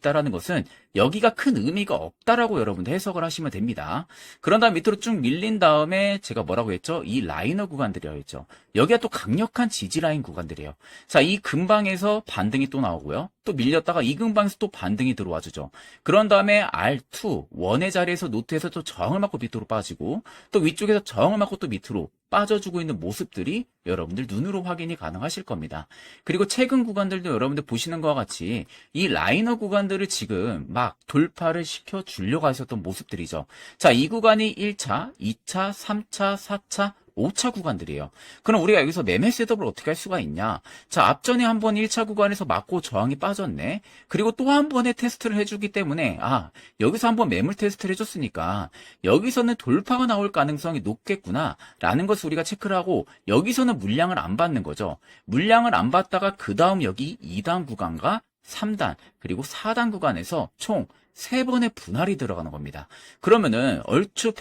있다라는 것은 여기가 큰 의미가 없다라고 여러분들 해석을 하시면 됩니다. 그런 다음 밑으로 쭉 밀린 다음에 제가 뭐라고 했죠? 이 라이너 구간들이라고 했죠. 여기가 또 강력한 지지 라인 구간들이에요. 자, 이 근방에서 반등이 또 나오고요. 또 밀렸다가 이 근방에서 또 반등이 들어와 주죠. 그런 다음에 R2, 원의 자리에서 노트에서 또 저항을 맞고 밑으로 빠지고 또 위쪽에서 저항을 맞고 또 밑으로 빠져주고 있는 모습들이 여러분들 눈으로 확인이 가능하실 겁니다. 그리고 최근 구간들도 여러분들 보시는 것과 같이 이 라이너 구간들을 지금 막 돌파를 시켜 주려고 하셨던 모습들이죠. 자, 이 구간이 1차, 2차, 3차, 4차, 5차 구간들이에요. 그럼 우리가 여기서 매매 셋업을 어떻게 할 수가 있냐? 자, 앞전에 한 번 1차 구간에서 맞고 저항이 빠졌네. 그리고 또 한 번의 테스트를 해주기 때문에, 아, 여기서 한 번 매물 테스트를 해줬으니까, 여기서는 돌파가 나올 가능성이 높겠구나. 라는 것을 우리가 체크를 하고, 여기서는 물량을 안 받는 거죠. 물량을 안 받다가, 그 다음 여기 2단 구간과 3단, 그리고 4단 구간에서 총 3번의 분할이 들어가는 겁니다. 그러면은, 얼추